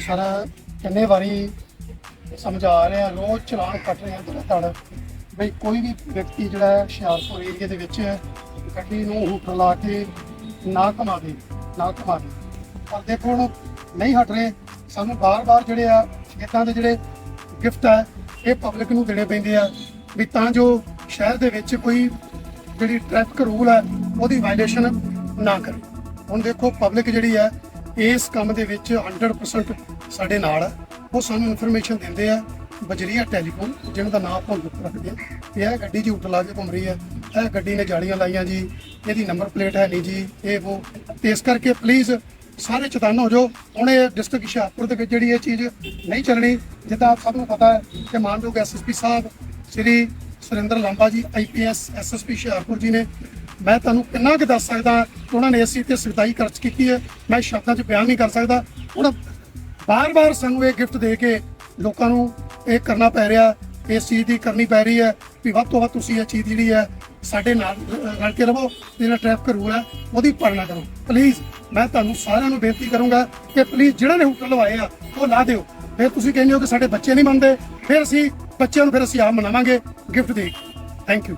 Sir ਕਿੰਨੇ ਵਾਰੀ ਸਮਝਾ ਰਹੇ ਆ, ਰੋਜ਼ ਚਲਾਨ ਕੱਟ ਰਹੇ ਆ ਲਗਾਤਾਰ ਬਈ ਕੋਈ ਵੀ ਵਿਅਕਤੀ ਜਿਹੜਾ ਹੁਸ਼ਿਆਰਪੁਰ ਏਰੀਆ ਦੇ ਵਿੱਚ ਗੱਡੀ ਨੂੰ ਹੂਟਰ ਲਾ ਕੇ ਨਾ ਘੁਮਾਵੇ ਨਾ ਘੁਮਾਵੇ ਪਰ ਦੇਖੋ ਹੁਣ ਨਹੀਂ ਹਟ ਰਹੇ। ਸਾਨੂੰ ਬਾਰ-ਬਾਰ ਜਿਹੜੇ ਆ ਇਦਾਂ ਦੇ ਜਿਹੜੇ ਗਿਫਟ ਆ, ਇਹ ਪਬਲਿਕ ਨੂੰ ਦੇਣੇ ਪੈਂਦੇ ਆ। ਵੀ ਤਾਂ ਜੋ ਸ਼ਹਿਰ ਦੇ ਵਿੱਚ ਕੋਈ ਜਿਹੜੀ ਟ੍ਰੈਫਿਕ ਰੂਲ ਹੈ ਉਹਦੀ ਵਾਇਲੇਸ਼ਨ ਨਾ ਕਰੇ। ਹੁਣ ਦੇਖੋ ਪਬਲਿਕ ਜਿਹੜੀ ਹੈ ਇਸ ਕੰਮ ਦੇ ਵਿੱਚ 100% ਸਾਡੇ ਨਾਲ ਹੈ ਉਹ ਸਾਨੂੰ ਇਨਫੋਰਮੇਸ਼ਨ ਦਿੰਦੇ ਆ ਬਜਰੀਆ ਟੈਲੀਫੋਨ, ਜਿਹਨਾਂ ਦਾ ਨਾਮ ਆਪਾਂ ਗੁਪਤ ਰੱਖਦੇ ਆ ਵੀ ਇਹ ਗੱਡੀ ਜੀ ਉੱਟ ਲਾ ਕੇ ਘੁੰਮ ਰਹੀ ਹੈ ਇਹ ਗੱਡੀ ਨੇ ਜਾਲੀਆਂ ਲਾਈਆਂ ਜੀ, ਇਹਦੀ ਨੰਬਰ ਪਲੇਟ ਹੈ ਨਹੀਂ ਜੀ, ਇਹ ਉਹ। ਤੇ ਇਸ ਕਰਕੇ ਪਲੀਜ਼ ਸਾਰੇ ਚੇਤਨ ਹੋ ਜਾਓ। ਹੁਣ ਇਹ ਡਿਸਟ੍ਰਿਕਟ ਹੁਸ਼ਿਆਰਪੁਰ ਦੇ ਵਿੱਚ ਜਿਹੜੀ ਇਹ ਚੀਜ਼ ਨਹੀਂ ਚੱਲਣੀ, ਜਿੱਦਾਂ ਆਪ ਸਭ ਨੂੰ ਪਤਾ ਹੈ ਕਿ ਮਾਨਯੋਗ ਐਸਐਸਪੀ ਸਾਹਿਬ, ਸ੍ਰੀ ਸੁਰਿੰਦਰ ਲਾਂਬਾ ਜੀ ਆਈਪੀਐਸ ਐਸਐਸਪੀ ਹੁਸ਼ਿਆਰਪੁਰ ਜੀ ਨੇ। ਮੈਂ ਤੁਹਾਨੂੰ ਕਿੰਨਾ ਕੁ ਦੱਸ ਸਕਦਾ ਉਹਨਾਂ ਨੇ ਇਸ ਚੀਜ਼ ਤੇ ਸਵਿਤਾਈ ਖਰਚ ਕੀਤੀ ਹੈ। ਮੈਂ ਸ਼ਬਦਾਂ 'ਚ ਬਿਆਨ ਨਹੀਂ ਕਰ ਸਕਦਾ। ਹੁਣ ਬਾਰ-ਬਾਰ ਸਾਨੂੰ ਇਹ ਗਿਫਟ ਦੇ ਕੇ ਲੋਕਾਂ ਨੂੰ ਇਹ ਕਰਨਾ ਪੈ ਰਿਹਾ। ਇਸ ਚੀਜ਼ ਦੀ ਕਰਨੀ ਪੈ ਰਹੀ ਹੈ ਵੀ ਵੱਧ ਤੋਂ ਵੱਧ ਤੁਸੀਂ ਇਹ ਚੀਜ਼ ਜਿਹੜੀ ਹੈ ਸਾਡੇ ਨਾਲ ਰਲ ਕੇ ਰਹੋ। ਜਿਹੜਾ ਟ੍ਰੈਫਿਕ ਰੂਲ ਹੈ, ਉਹਦੀ ਪਾਲਣਾ ਕਰੋ। ਪਲੀਜ਼ ਮੈਂ ਤੁਹਾਨੂੰ ਸਾਰਿਆਂ ਨੂੰ ਬੇਨਤੀ ਕਰੂੰਗਾ ਕਿ ਪਲੀਜ਼ ਜਿਹੜਾ ਨੇ ਹੁਕਮ ਲਵਾਏ ਆ, ਉਹ ਲਾ ਦਿਓ। ਫਿਰ ਤੁਸੀਂ ਕਹਿੰਦੇ ਹੋ ਕਿ ਸਾਡੇ ਬੱਚੇ ਨਹੀਂ ਮੰਨਦੇ ਫਿਰ ਅਸੀਂ ਬੱਚਿਆਂ ਨੂੰ ਫਿਰ ਅਸੀਂ ਆਪ ਮਨਾਵਾਂਗੇ ਗਿਫਟ ਦੇ ਥੈਂਕ ਯੂ